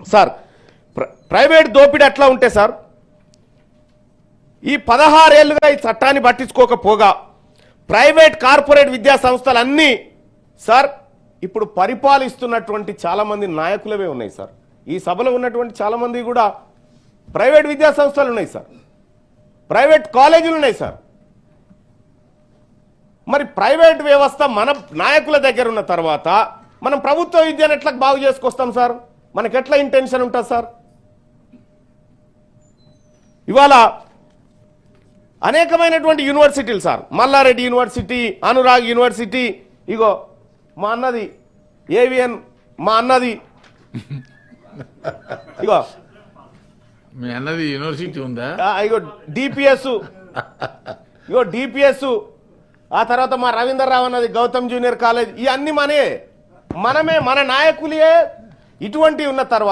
Sir ప్ర- private దోపిడీ అట్లా ఉంటే సార్ ఈ పదహారేళ్ళుగా ఈ చట్టాన్ని పట్టించుకోకపోగా ప్రైవేట్ కార్పొరేట్ విద్యా సంస్థలన్నీ సార్ ఇప్పుడు పరిపాలిస్తున్నటువంటి చాలామంది నాయకులవే ఉన్నాయి సార్. ఈ సభలో ఉన్నటువంటి చాలామంది కూడా ప్రైవేట్ విద్యా సంస్థలు ఉన్నాయి సార్. ప్రైవేట్ కాలేజీలు ఉన్నాయి సార్. మరి ప్రైవేట్ వ్యవస్థ మన నాయకుల దగ్గర ఉన్న తర్వాత మనం ప్రభుత్వ విద్యను ఎట్లా బాగు చేసుకొస్తాం సార్? మనకి ఎట్లా ఇంటెన్షన్ ఉంటుంది సార్? ఇవాళ అనేకమైనటువంటి యూనివర్సిటీలు sir Malla Reddy university Anurag university ఇగో మా అన్నది ఏవిఎన్ మా అన్నది. ఇగో. మీ అన్నది యూనివర్సిటీ ఉందా? ఆ, ఇగో డిపిఎస్ ఇగో డిపిఎస్ ఆ తర్వాత మా రవీందర్ రావు అన్నది గౌతమ్ జూనియర్ కాలేజ్ ఇవన్నీ మనే. మనమే మన నాయకులే ఇటువంటి ఉన్న తర్వాత